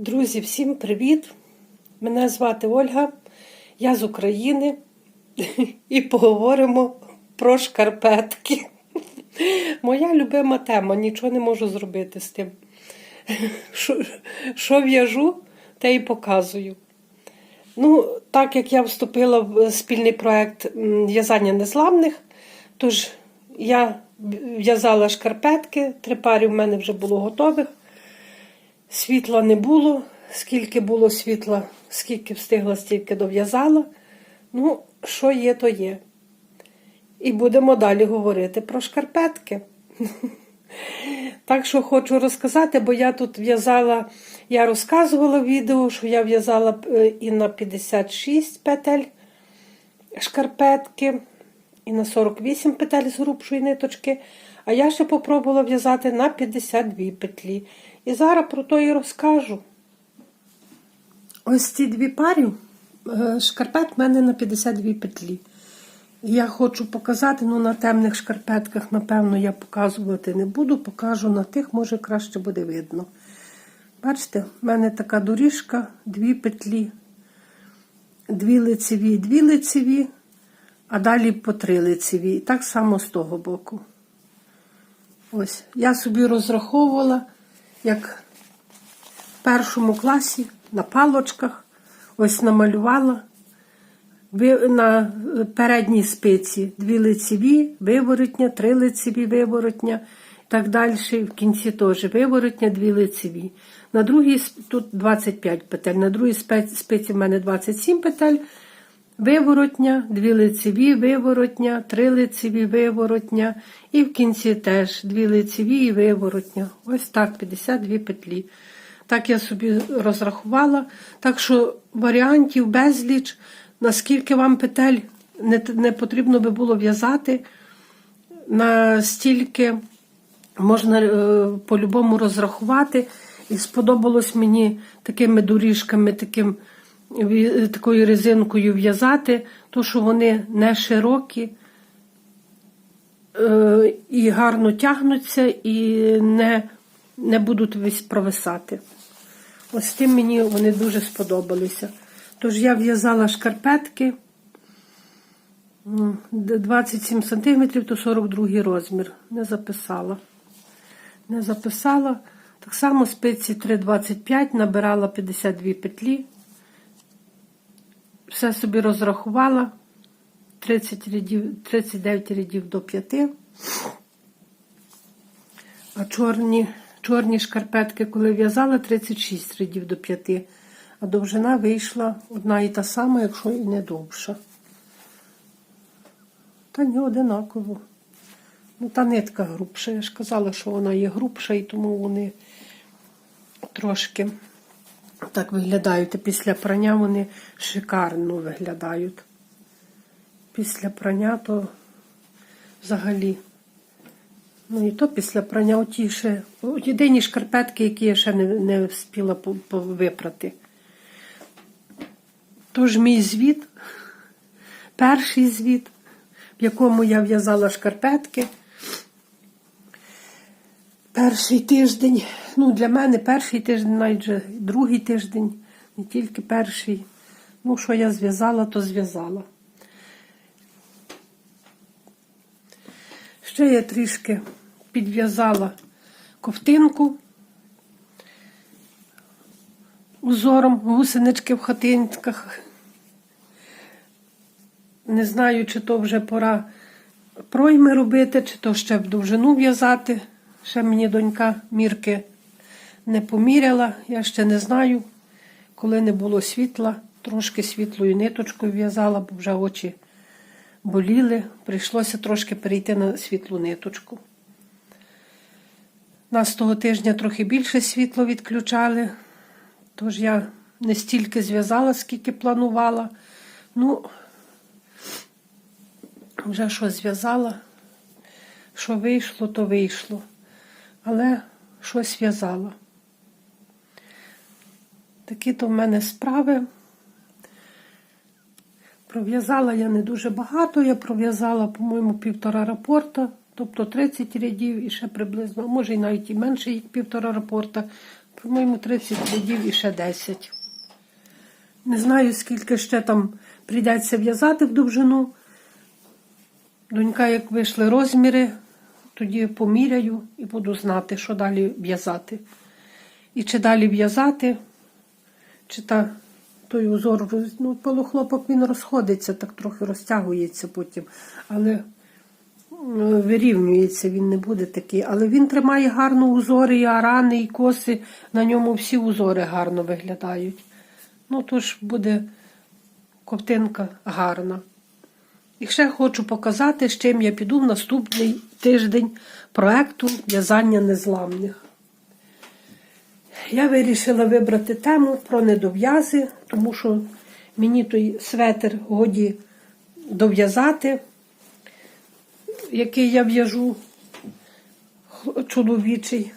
Друзі, всім привіт! Мене звати Ольга, я з України і поговоримо про шкарпетки. Моя любима тема, нічого не можу зробити з тим. Що, в'яжу, те і показую. Ну, так як я вступила в спільний проект в'язання незламних, тож я в'язала шкарпетки, три пари в мене вже було готових. Світла не було. Скільки було світла, скільки встигла, стільки дов'язала. Ну, що є, то є. І будемо далі говорити про шкарпетки. Так що хочу розказати, бо я тут в'язала, я розказувала в відео, що я в'язала е, і на 56 петель шкарпетки, і на 48 петель з грубшої ниточки. А я ще попробувала в'язати на 52 петлі. І зараз про то і розкажу. Ось ці дві парі е, шкарпет в мене на 52 петлі. Я хочу показати, ну на темних шкарпетках, напевно, я показувати не буду, покажу на тих, може краще буде видно. Бачите, в мене така доріжка, дві петлі, дві лицеві, дві лицеві, а далі по три лицеві. І так само з того боку. Ось, я собі розраховувала, як в першому класі на палочках, ось намалювала на передній спиці дві лицеві, виворотня, три лицеві, виворотня, так далі. В кінці теж виворотня, дві лицеві. На другій тут 25 петель, на другій спиці в мене 27 петель. Виворотня, дві лицеві, виворотня, три лицеві, виворотня. І в кінці теж дві лицеві і виворотня. Ось так, 52 петлі. Так я собі розрахувала. Так що варіантів безліч, наскільки вам петель не, не потрібно би було в'язати, настільки можна е, по-любому розрахувати. І сподобалось мені такими доріжками, таким, такою резинкою в'язати, то що вони не широкі е, і гарно тягнуться, і не, не будуть весь провисати. Ось тим мені вони дуже сподобалися. Тож я в'язала шкарпетки 27 см, то 42 розмір. Не записала. Не записала. Так само спиці 3,25, набирала 52 петлі. Все собі розрахувала. 30 рядів, 39 рядів до 5. А чорні, чорні шкарпетки, коли в'язала, 36 рядів до 5. А довжина вийшла одна і та сама, якщо і не довша. Та не одинаково. Ну, та нитка грубша. Я ж казала, що вона є грубша, і тому вони трошки так виглядають. А після прання вони шикарно виглядають. Після прання то взагалі. Ну і то після прання оті ще єдині шкарпетки, які я ще не, не встигла випрати. Тож мій звіт, перший звіт, в якому я в'язала шкарпетки. Перший тиждень, ну для мене перший тиждень, навіть другий тиждень, не тільки перший. Ну, що я зв'язала, то зв'язала. Ще я трішки підв'язала ковтинку узором гусенички в хатинках. Не знаю, чи то вже пора пройми робити, чи то ще в довжину в'язати. Ще мені донька мірки не поміряла. Я ще не знаю, коли не було світла, трошки світлою ниточкою в'язала, бо вже очі боліли. Прийшлося трошки перейти на світлу ниточку. Нас того тижня трохи більше світло відключали, тож я не стільки зв'язала, скільки планувала. Ну, вже що зв'язала, що вийшло, то вийшло. Але щось в'язала. Такі то в мене справи. Пров'язала я не дуже багато, я пров'язала, по-моєму, півтора рапорта, тобто 30 рядів і ще приблизно, може і навіть і менше, як півтора рапорта По-моєму, 30 рядів і ще 10. Не знаю, скільки ще там прийдеться в'язати в довжину. Донька, як вийшли розміри, тоді поміряю і буду знати, що далі в'язати. І чи далі в'язати, чи та, той узор, ну, полухлопок він розходиться, так трохи розтягується потім. Але вирівнюється, він не буде такий. Але він тримає гарно узори, і арани, і коси. На ньому всі узори гарно виглядають. Ну, тож буде ковтинка гарна. І ще хочу показати, з чим я піду в наступний тиждень проекту в'язання незламних. Я вирішила вибрати тему про недов'язи, тому що мені той светр годі дов'язати, який я в'яжу чоловічий.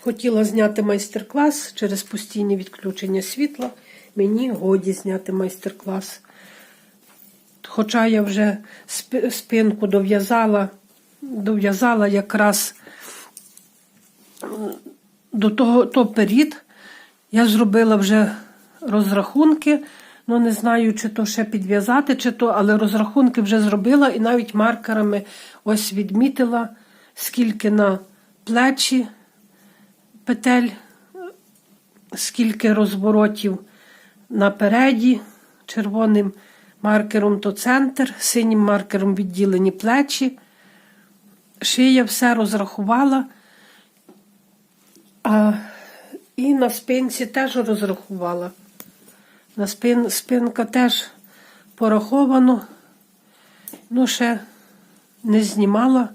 Хотіла зняти майстер-клас через постійне відключення світла. Мені годі зняти майстер-клас. Хоча я вже спинку дов'язала, дов'язала якраз до того то період, я зробила вже розрахунки. Ну, не знаю, чи то ще підв'язати, чи то, але розрахунки вже зробила і навіть маркерами ось відмітила, скільки на плечі петель, скільки розворотів напереді, червоним маркером то центр, синім маркером відділені плечі. Шия все розрахувала. А, і на спинці теж розрахувала. На спин, спинка теж пораховано. Ну, ще не знімала,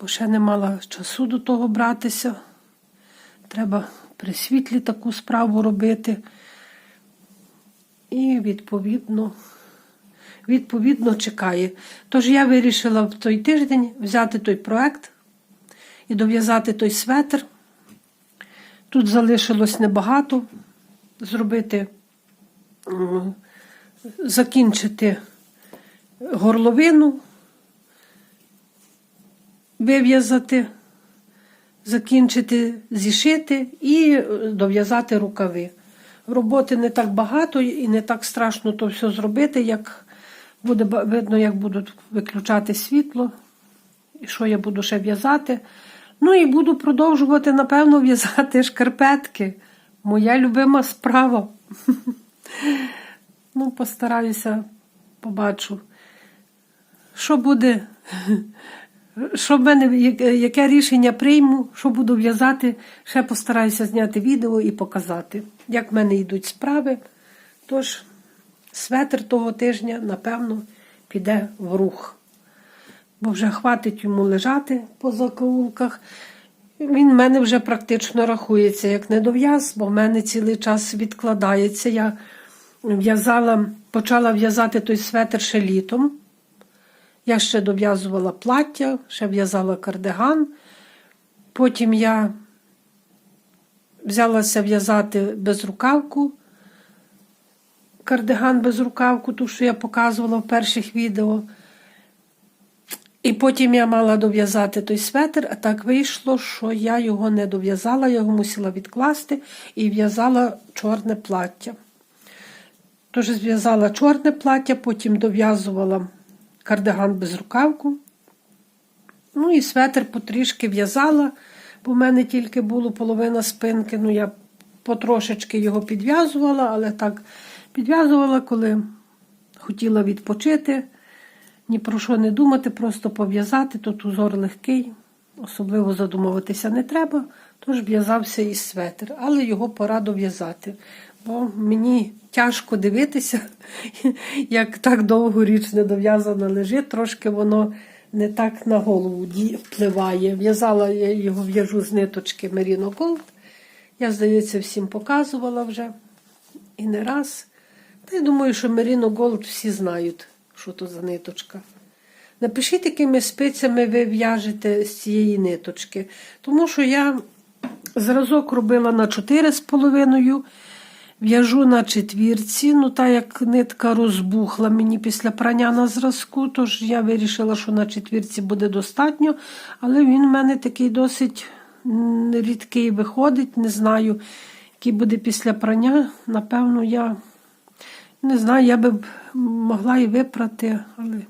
бо ще не мала часу до того братися. Треба при світлі таку справу робити. І відповідно, відповідно чекає. Тож я вирішила в той тиждень взяти той проект і дов'язати той светр. Тут залишилось небагато зробити, закінчити горловину, вив'язати, закінчити, зішити і е, дов'язати рукави. Роботи не так багато і не так страшно то все зробити, як буде видно, як будуть виключати світло, і що я буду ще в'язати. Ну і буду продовжувати, напевно, в'язати шкарпетки. Моя любима справа. Ну, постараюся, побачу. Що буде, що в мене, яке- рішення прийму, що буду в'язати, ще постараюся зняти відео і показати, як в мене йдуть справи. Тож, светр того тижня, напевно, піде в рух бо вже хватить йому лежати по закоулках. Він в мене вже практично рахується як недов'яз, бо в мене цілий час відкладається. Я в'язала, почала в'язати той светр ще літом. Я ще дов'язувала плаття, ще в'язала кардиган. Потім я взялася в'язати безрукавку, кардиган безрукавку, ту, що я показувала в перших відео. І потім я мала дов'язати той светр, а так вийшло, що я його не дов'язала, я його мусила відкласти і в'язала чорне плаття. Тож зв'язала чорне плаття, потім дов'язувала кардиган без рукавку. Ну і светр потрішки в'язала, бо в мене тільки було половина спинки. Ну, я потрошечки його підв'язувала, але так підв'язувала, коли хотіла відпочити ні про що не думати, просто пов'язати. Тут узор легкий, особливо задумуватися не треба, тож в'язався і светр, але його пора дов'язати. Бо мені тяжко дивитися, як так довго річ недов'язана лежить, трошки воно не так на голову впливає. В'язала я його в'яжу з ниточки Merino Gold. Я, здається, всім показувала вже і не раз. Та я думаю, що Merino Gold всі знають, що то за ниточка. Напишіть, якими спицями ви в'яжете з цієї ниточки. Тому що я зразок робила на 4,5, в'яжу на четвірці. Ну, та як нитка розбухла мені після прання на зразку, тож я вирішила, що на четвірці буде достатньо. Але він в мене такий досить рідкий виходить, не знаю, який буде після прання. Напевно, я не знаю, я би могла і випрати, але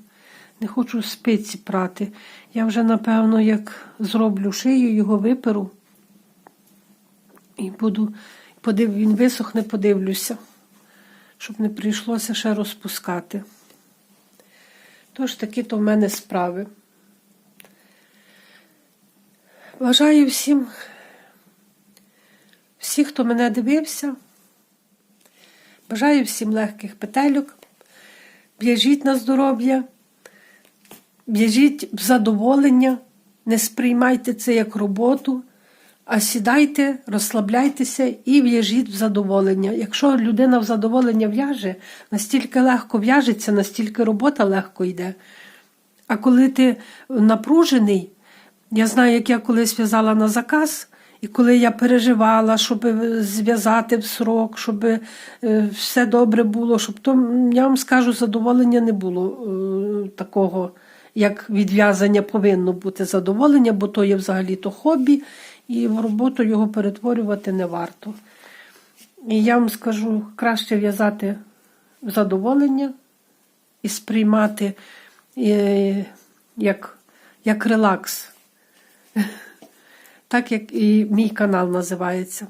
не хочу спиці прати. Я вже, напевно, як зроблю шию, його виперу і буду, подив, він висохне, подивлюся, щоб не прийшлося ще розпускати. Тож такі то в мене справи. Бажаю всім, всіх, хто мене дивився. Бажаю всім легких петельок. В'яжіть на здоров'я, в'яжіть в задоволення, не сприймайте це як роботу, а сідайте, розслабляйтеся і в'яжіть в задоволення. Якщо людина в задоволення в'яже, настільки легко в'яжеться, настільки робота легко йде. А коли ти напружений, я знаю, як я колись в'язала на заказ, і коли я переживала, щоб зв'язати в срок, щоб е, все добре було, щоб то, я вам скажу, задоволення не було е, такого, як відв'язання повинно бути задоволення, бо то є взагалі-то хобі, і в роботу його перетворювати не варто. І я вам скажу, краще в'язати задоволення і сприймати е, як, як релакс. Так як і мій канал називається.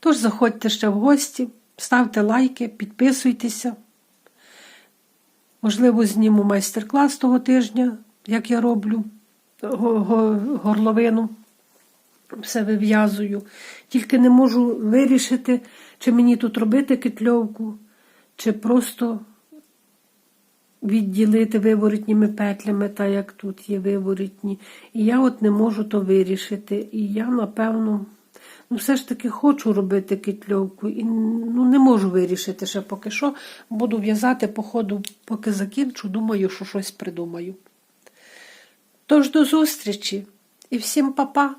Тож заходьте ще в гості, ставте лайки, підписуйтеся. Можливо, зніму майстер-клас того тижня, як я роблю го- го- горловину. Все вив'язую. Тільки не можу вирішити, чи мені тут робити китльовку, чи просто відділити виворітніми петлями, так як тут є виворітні. І я от не можу то вирішити. І я, напевно, ну, все ж таки хочу робити китльовку. І ну, не можу вирішити ще поки що. Буду в'язати по ходу, поки закінчу, думаю, що щось придумаю. Тож до зустрічі і всім па-па!